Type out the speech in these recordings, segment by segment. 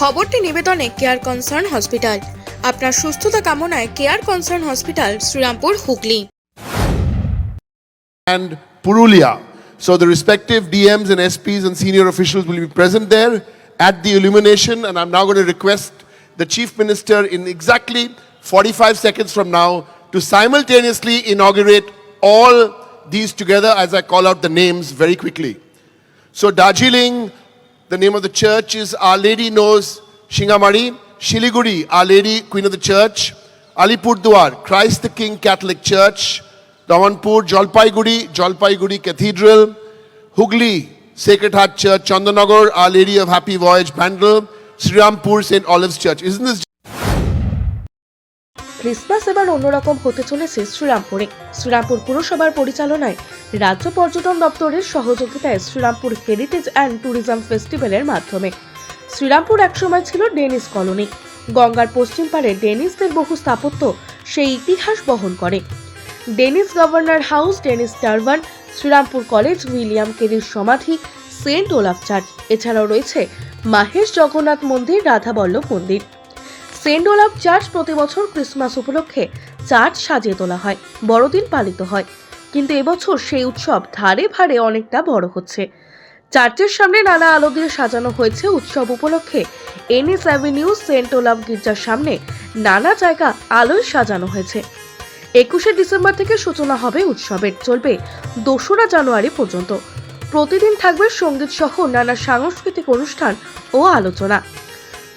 খবরটি নিবেদনে care concern hospital আপনার সুস্থতা কামনায় care concern hospital Serampore Hooghly and Purulia. So the respective DMs and SPs and senior officials will be present there at the illumination and I'm now going to request the Chief Minister in exactly 45 seconds from now to simultaneously inaugurate all these together as I call out the names very quickly. So Darjeeling, the name of the church is Our Lady knows Shingamari, Shiliguri, Our Lady Queen of the Church, Alipurduar, Christ the King Catholic Church, Damanpur, Jalpaiguri, Jalpaiguri Cathedral, Hugli, Sacred Heart Church, Chandanagar, Our Lady of Happy Voyage, Bandel, Sriampur, St. Olive's Church. Isn't this Christmas এবার অন্যরকম হতে চলেছে শ্রীরামপুরে। শ্রীরামপুর পুরসভার পরিচালনায় রাজ্য পর্যটন দপ্তরের সহযোগিতায় শ্রীরামপুর হেরিটেজ অ্যান্ড ট্যুরিজম ফেস্টিভ্যালের মাধ্যমে। শ্রীরামপুর একসময় ছিল ডেনিস কলোনি। গঙ্গার পশ্চিম পারে ডেনিসদের বহু স্থাপত্য সেই ইতিহাস বহন করে। Danish governor house, Danish tavern, Srirampur college, William কেরির সমাধি, সেন্ট ওলাফ চার্চ। এছাড়াও রয়েছে মাহেশ জগন্নাথ মন্দির, রাধাবল্লভ মন্দির। ওলাফ চার্চ প্রতি বছর ক্রিসমাস উপলক্ষে চার্চ সাজিয়ে তোলা হয়, বড়দিন পালিত হয়। কিন্তু এবছর সেই উৎসব ধারে ভারে অনেকটা বড় হচ্ছে। চার্চের সামনে নানা আলো দিয়ে সাজানো হয়েছে উৎসব উপলক্ষে এনএস অ্যাভিনিউ, সেন্ট ওলাফ গির্জার সামনে নানা জায়গা আলোয় সাজানো হয়েছে। একুশে ডিসেম্বর থেকে সূচনা হবে উৎসবের, চলবে দোসরা জানুয়ারি পর্যন্ত। প্রতিদিন থাকবে সংগীত সহ নানা সাংস্কৃতিক অনুষ্ঠান ও আলোচনা।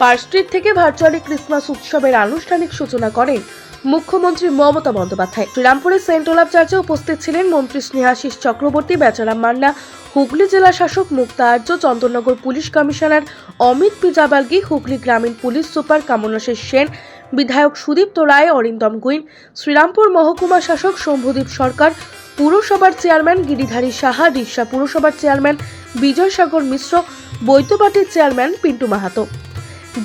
পার্ক স্ট্রিট থেকে ভার্চুয়ালি ক্রিসমাস উৎসবের আনুষ্ঠানিক সূচনা করেন মুখ্যমন্ত্রী মমতা বন্দ্যোপাধ্যায়। শ্রীরামপুরের সেন্ট ওলাভ চার্চে উপস্থিত ছিলেন মন্ত্রী স্নেহাশিস চক্রবর্তী, বেচারাম মান্না, হুগলি জেলা শাসক মুক্তা আর্য চন্দননগর পুলিশ কমিশনার অমিত পিজাবালগি হুগলি গ্রামীণ পুলিশ সুপার কামনাশীষ সেন, বিধায়ক সুদীপ্ত রায়, অরিন্দম গুইন, শ্রীরামপুর মহকুমা শাসক শম্ভুদীপ সরকার, পুরসভার চেয়ারম্যান গিরিধারী সাহা রিষা পুরসভার চেয়ারম্যান বিজয় সাগর মিশ্র বৈদ্যবাটির চেয়ারম্যান পিন্টু মাহাতো।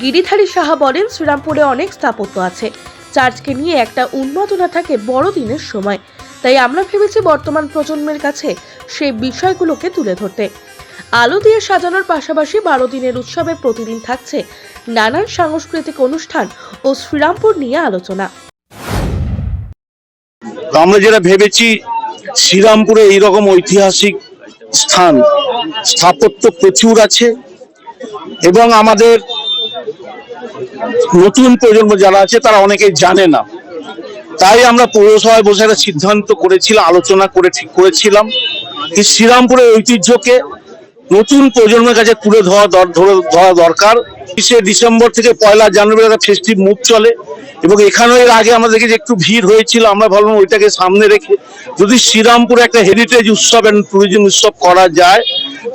গিরিধারী সাহা বলেন, শ্রীরামপুরে অনেক স্থাপত্য আছে। চার্চকে নিয়ে একটা উন্মাদনা থাকে বড়দিনের সময়। তাই আমরা ভেবেছি বর্তমান প্রজন্মের কাছে সেই বিষয়গুলোকে তুলে ধরতে। আলো দিয়ে সাজানোর পাশাপাশি বারো দিনের উৎসবে প্রতিদিন থাকছে নানান সাংস্কৃতিক অনুষ্ঠান ও শ্রীরামপুর নিয়ে আলোচনা। আমরা যেটা ভেবেছি, শ্রীরামপুরে এইরকম ঐতিহাসিক স্থান, স্থাপত্য প্রচুর আছে এবং আমাদের নতুন প্রজন্ম যারা আছে, তারা অনেকেই জানে না। তাই আমরা পৌরসভায় বসে একটা সিদ্ধান্ত করেছিলাম আলোচনা করে ঠিক করেছিলাম যে শ্রীরামপুরের ঐতিহ্যকে নতুন প্রজন্মের কাছে তুলে ধরা ধরে- দরকার। বিশে ডিসেম্বর থেকে পয়লা জানুয়ারি একটা ফেস্টিভ মুভ চলে এবং এখানেও এর আগে আমরা দেখেছি একটু ভিড় হয়েছিল, আমরা ভাবলাম ওইটাকে সামনে রেখে যদি শ্রীরামপুরে একটা হেরিটেজ উৎসব অ্যান্ড ট্যুরিজম উৎসব করা যায়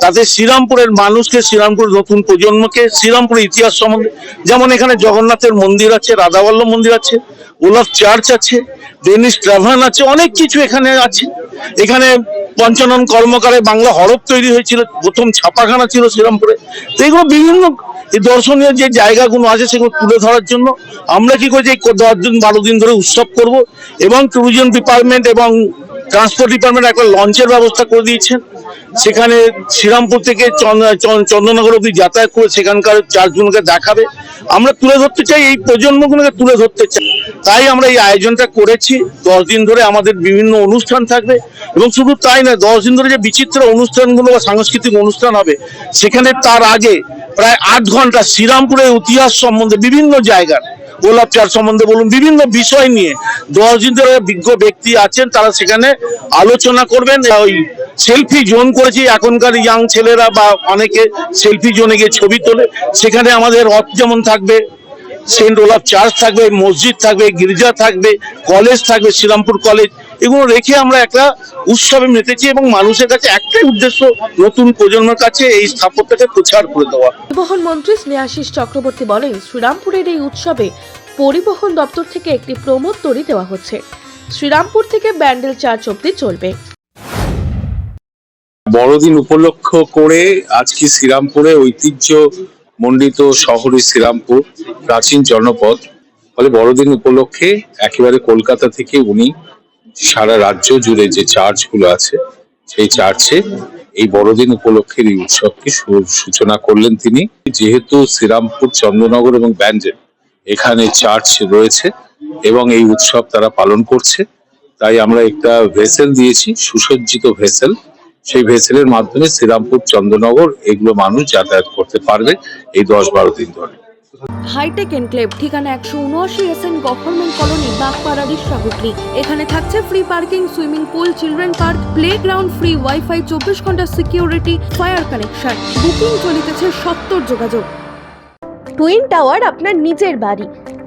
তাতে শ্রীরামপুরের মানুষকে, শ্রীরামপুর নতুন প্রজন্মকে, শ্রীরামপুরের ইতিহাস সম্বন্ধে, যেমন এখানে জগন্নাথের মন্দির আছে, রাধাবল্লভ মন্দির আছে ওলাফ চার্চ আছে ডেনিস ট্রাভান আছে, অনেক কিছু এখানে আছে। এখানে পঞ্চানন কর্মকারে বাংলা হরফ তৈরি হয়েছিল, প্রথম ছাপাখানা ছিল শ্রীরামপুরে। তো এগুলো বিভিন্ন এই দর্শনীয় যে জায়গাগুলো আছে সেগুলো তুলে ধরার জন্য আমরা কি করছি দশ দিন, বারো দিন ধরে উৎসব করব এবং ট্যুরিজম ডিপার্টমেন্ট এবং ট্রান্সপোর্ট ডিপার্টমেন্ট একটা লঞ্চের ব্যবস্থা করে দিয়েছেন। সেখানে শ্রীরামপুর থেকে চন্দ- চন্দ- চন্দননগর অব্দি যাতায়াত করে সেখানকার চার্জগুলোকে দেখাবে। আমরা তুলে ধরতে চাই, এই প্রজন্মগুলোকে তুলে ধরতে চাই। তাই আমরা এই আয়োজনটা করেছি। দশ দিন ধরে আমাদের বিভিন্ন অনুষ্ঠান থাকবে এবং শুধু তাই না দশ দিন ধরে যে বিচিত্র অনুষ্ঠানগুলো বা সাংস্কৃতিক অনুষ্ঠান হবে, সেখানে তার আগে প্রায় আট ঘণ্টা শ্রীরামপুরের ইতিহাস সম্বন্ধে বিভিন্ন জায়গার, গোলাপ চার সম্বন্ধে বলুন, বিভিন্ন বিষয় নিয়ে দশ দিন ধরে বিজ্ঞ ব্যক্তি আছেন, তারা সেখানে আলোচনা করবেন। ওই সেলফি জোন করেছি, এখনকার ইয়াং ছেলেরা বা অনেকে সেলফি জোনে গিয়ে ছবি তোলে। সেখানে আমাদের রথ যেমন থাকবে, সেন্ট ওলাফ চার্চ থাকবে, মসজিদ থাকবে, গির্জা থাকবে, কলেজ থাকবে, শ্রীরামপুর কলেজ। এগুলো রেখে আমরা একটা উৎসবে মেতেছি এবং মানুষের কাছে একটাই উদ্দেশ্য, নতুন প্রজন্মের কাছে এই স্থাপত্যকে প্রচার করে দেওয়া। পরিবহন মন্ত্রী স্নেহাশিস চক্রবর্তী বলেন, শ্রীরামপুরের এই উৎসবে পরিবহন দপ্তর থেকে একটি প্রমোদ তরি দেওয়া হচ্ছে। শ্রীরামপুর থেকে ব্যান্ডেল চার্চ অব্দি চলবে। বড়দিন উপলক্ষ করে আজকে শ্রীরামপুরে ঐতিহ্য মণ্ডিত শহরে শ্রীরামপুর, প্রাচীন জনপদ। ফলে বড়দিন উপলক্ষে একেবারে কলকাতা থেকে উনি সারা রাজ্য জুড়ে যে চার্চগুলো আছে, সেই চার্চে এই বড়দিন উপলক্ষে এই উৎসবকে সূচনা করলেন তিনি। যেহেতু শ্রীরামপুর, চন্দ্রনগর এবং ব্যঞ্জন এখানে চার্চ রয়েছে এবং এই উৎসব তারা পালন করছে, তাই আমরা একটা ভেসেল দিয়েছি, সুসজ্জিত ভেসেল। সেই ভেসেলের মাধ্যমে শ্রীরামপুর, চন্দ্রনগর, এগুলো মানুষ যাতায়াত করতে পারবে এই দশ বারো দিন ধরে। হাইটেক এনক্লেভ ঠিকানা একশো উনআশি এস এন গভর্নমেন্ট কলোনি বাগপাড়ারি সাহুটলি এখানে থাকছে free parking swimming pool children park play ground free wifi চব্বিশ ঘণ্টা সিকিউরিটি ফায়ার কানেকশন বুকিং চলিতেছে সত্তর যোগাযোগ। টুইন টাওয়ার আপনার নিজের বাড়ি।